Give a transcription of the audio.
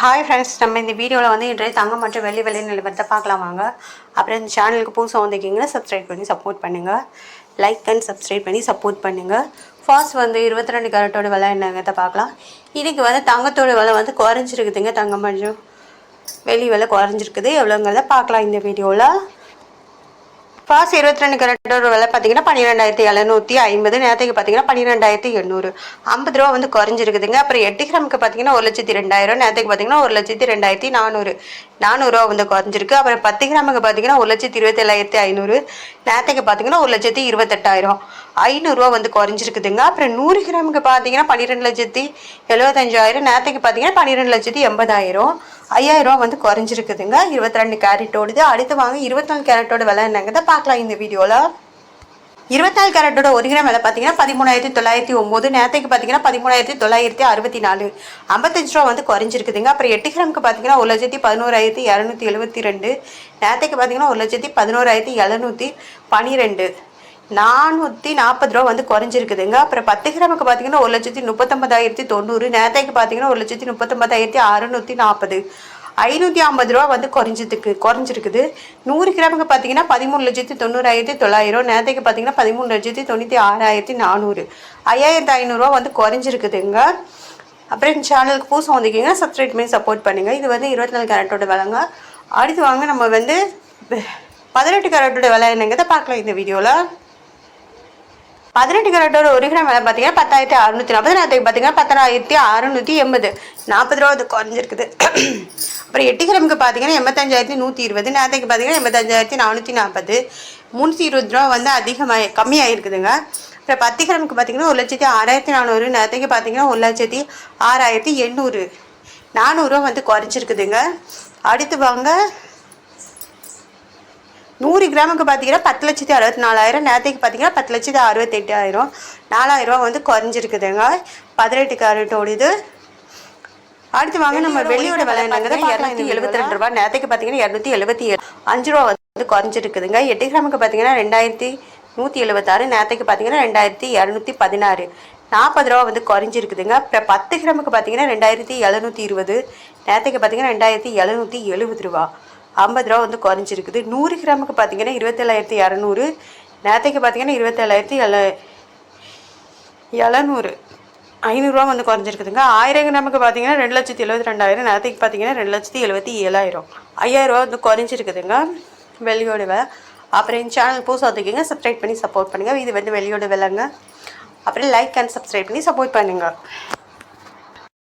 Hi friends நம்ம இந்த வீடியோவில் வந்து இன்றைய தங்கம் மற்றும் வெள்ளி விலை நிலவரத்தை பார்க்கலாம் வாங்க. அப்புறம் இந்த சேனலுக்கு புதுசாக வந்திருக்கீங்கன்னா சப்ஸ்கிரைப் பண்ணி சப்போர்ட் பண்ணுங்கள் லைக் அண்ட் சப்ஸ்கிரைப் பண்ணி சப்போர்ட் பண்ணுங்கள் ஃபர்ஸ்ட் வந்து இருபத்தி ரெண்டு கேரட்டோட விலை என்னங்கிறத பார்க்கலாம். இன்றைக்கி வந்து தங்கத்தோட விலை வந்து குறைஞ்சிருக்குதுங்க தங்கம் மற்றும் வெள்ளி விலை குறைஞ்சிருக்குது. எவ்வளோங்கிறத பார்க்கலாம் இந்த வீடியோவில் பாஸ் இருபத்தி ரெண்டு கரெக்டோட விலை பார்த்தீங்கன்னா பன்னிரெண்டாயிரத்தி எழுநூற்றி ஐம்பது நேரத்துக்கு பார்த்தீங்கன்னா பன்னிரெண்டாயிரத்தி எண்ணூறு. ஐம்பது ரூபா வந்து குறைஞ்சிருக்குதுங்க. அப்புறம் எட்டு கிராமுக்கு பார்த்தீங்கன்னா ஒரு லட்சத்தி ரெண்டாயிரம் நேரத்துக்கு பார்த்தீங்கன்னா ஒரு லட்சத்தி ரெண்டாயிரத்தி நானூறு. நானூறுரூவா வந்து குறைஞ்சிருக்கு. அப்புறம் பத்து கிராமுக்கு பார்த்தீங்கன்னா ஒரு லட்சத்தி இருபத்தேழாயிரத்தி ஐநூறு. நேரத்துக்கு பார்த்தீங்கன்னா ஒரு லட்சத்தி இருபத்தெட்டாயிரம். ஐநூறுரூவா வந்து குறைஞ்சிருக்குதுங்க. அப்புறம் நூறு கிராமுக்கு பார்த்தீங்கன்னா பன்னிரெண்டு லட்சத்தி எழுபத்தஞ்சாயிரம் நேரத்துக்கு பார்த்தீங்கன்னா பன்னிரெண்டு லட்சத்தி எண்பதாயிரம். ஐயாயிரம் ரூபா வந்து குறைஞ்சிருக்குதுங்க. இருபத்தி ரெண்டு கேரட்டோடது அடுத்து வாங்க இருபத்தாலு கேரட்டோட விலை என்னங்கிறத பார்க்கலாம் இந்த வீடியோவில் இருபத்தாலு கேரட்டோட ஒரு கிராம் விலை பார்த்தீங்கன்னா பதிமூணாயிரத்தி தொள்ளாயிரத்தி ஒம்பது. நேரத்துக்கு பார்த்தீங்கன்னா பதிமூணாயிரத்தி தொள்ளாயிரத்தி அறுபத்தி நாலு. ஐம்பத்தஞ்சு ரூபா வந்து குறைஞ்சிருக்குதுங்க. அப்புறம் எட்டு கிராமுக்கு பார்த்தீங்கன்னா ஒரு லட்சத்தி பதினோராயிரத்தி இரநூத்தி எழுபத்தி ரெண்டு. நேரத்துக்கு பார்த்தீங்கன்னா ஒரு லட்சத்தி பதினோராயிரத்தி எழுநூற்றி பன்னிரெண்டு நானூற்றி நாற்பது ரூபா வந்து குறைஞ்சிருக்குதுங்க. அப்புறம் பத்து கிராமுக்கு பார்த்தீங்கன்னா ஒரு லட்சத்தி முப்பத்தொம்பதாயிரத்தி தொண்ணூறு நேரத்தைக்கு பார்த்தீங்கன்னா ஒரு லட்சத்தி முப்பத்தொம்பதாயிரத்தி அறுநூற்றி நாற்பது ஐநூற்றி ஐம்பது ரூபா வந்து குறைஞ்சதுக்கு குறைஞ்சிருக்குது. நூறு கிராமுக்கு பார்த்தீங்கன்னா பதிமூணு லட்சத்தி தொண்ணூறாயிரத்தி தொள்ளாயிரம் நேரத்துக்கு பார்த்தீங்கன்னா பதிமூணு லட்சத்தி தொண்ணூற்றி ஆறாயிரத்தி நானூறு. ஐயாயிரத்தி ஐநூறுரூவா வந்து குறைஞ்சிருக்குதுங்க. அப்புறம் இந்த சேனலுக்கு பூசம் வந்துக்கிங்க சப்ஸ்கிரைப் பண்ணி சப்போர்ட் பண்ணுங்கள் இது வந்து இருபத்தி நாலு கேரட்டோட விலைங்க. அடுத்து வாங்க நம்ம வந்து பதினெட்டு கேரட்டோட விலை என்னங்கிறத பார்க்கலாம் இந்த வீடியோவில் பதினெட்டு கேரட்டோட ஒரு கிராம் விலை பார்த்தீங்கன்னா பத்தாயிரத்தி அறுநூற்றி நாற்பது. நேரத்துக்கு பார்த்தீங்கன்னா பத்தாயிரத்தி அறுநூற்றி எண்பது. நாற்பது ரூபா அது குறைஞ்சிருக்குது. அப்புறம் எட்டு கிராமுக்கு பார்த்தீங்கன்னா எண்பத்தஞ்சாயிரத்தி நூற்றி இருபது. நேரத்துக்கு பார்த்தீங்கன்னா எண்பத்தஞ்சாயிரத்தி நானூற்றி நாற்பது. முந்நூற்றி இருபது ரூபா வந்து அதிகமாக கம்மியாயிருக்குதுங்க. அப்புறம் பத்து கிராமுக்கு பார்த்தீங்கன்னா ஒரு லட்சத்தி ஆறாயிரத்தி நானூறு. நேரத்துக்கு பார்த்தீங்கன்னா ஒரு லட்சத்தி ஆறாயிரத்தி எண்ணூறு. நானூறுரூவா வந்து குறைஞ்சிருக்குதுங்க. அடுத்து வாங்க. நூறு கிராமுக்கு பார்த்தீங்கன்னா பத்து லட்சத்தி அறுபத்தி நாலாயிரம் நேரத்துக்கு பார்த்தீங்கன்னா பத்து லட்சத்தி அறுபத்தெட்டாயிரம். நாலாயிரரூவா வந்து குறைஞ்சிருக்குதுங்க. பதினெட்டு கேரட்டோட இது அடுத்து வாங்க நம்ம வெள்ளியோட விலை என்னங்கிறது இரநூத்தி எழுபத்தி ரெண்டு ரூபா நேரத்துக்கு பார்த்தீங்கன்னா இரநூத்தி எழுபத்தி ஏழு. அஞ்சு ரூபா வந்து குறைஞ்சிருக்குதுங்க. எட்டு கிராமுக்கு பார்த்தீங்கன்னா ரெண்டாயிரத்தி நூற்றி எழுபத்தாறு நேரத்துக்கு பார்த்தீங்கன்னா ரெண்டாயிரத்தி இரநூத்தி பதினாறு. நாற்பது ரூபா வந்து குறைஞ்சிருக்குதுங்க. அப்புறம் பத்து கிராமுக்கு பார்த்தீங்கன்னா ரெண்டாயிரத்தி எழுநூற்றி இருபது. நேரத்துக்கு பார்த்தீங்கன்னா ரெண்டாயிரத்தி எழுநூற்றி எழுபது ரூபா. ஐம்பது ரூபா வந்து குறைஞ்சிருக்குது. நூறு கிராமுக்கு பார்த்தீங்கன்னா இருபத்தேழாயிரத்தி இரநூறு நேரத்துக்கு பார்த்தீங்கன்னா இருபத்தேழாயிரத்தி எழு எழுநூறு ஐநூறுரூவா வந்து குறைஞ்சிருக்குதுங்க. ஆயிரம் கிராமுக்கு பார்த்தீங்கன்னா ரெண்டு லட்சத்தி எழுபத்தி ரெண்டாயிரம். நேரத்துக்கு பார்த்தீங்கன்னா ரெண்டு லட்சத்தி எழுபத்தி ஏழாயிரம். ஐயாயிரரூவா வந்து குறைஞ்சிருக்குதுங்க. வெளியோட விலை. அப்புறம் சேனல் புதுசாக வந்துக்கிங்க சப்ஸ்கிரைப் பண்ணி சப்போர்ட் பண்ணுங்கள் இது வந்து வெளியோட விலைங்க. அப்புறம் லைக் அண்ட் சப்ஸ்கிரைப் பண்ணி சப்போர்ட் பண்ணுங்கள்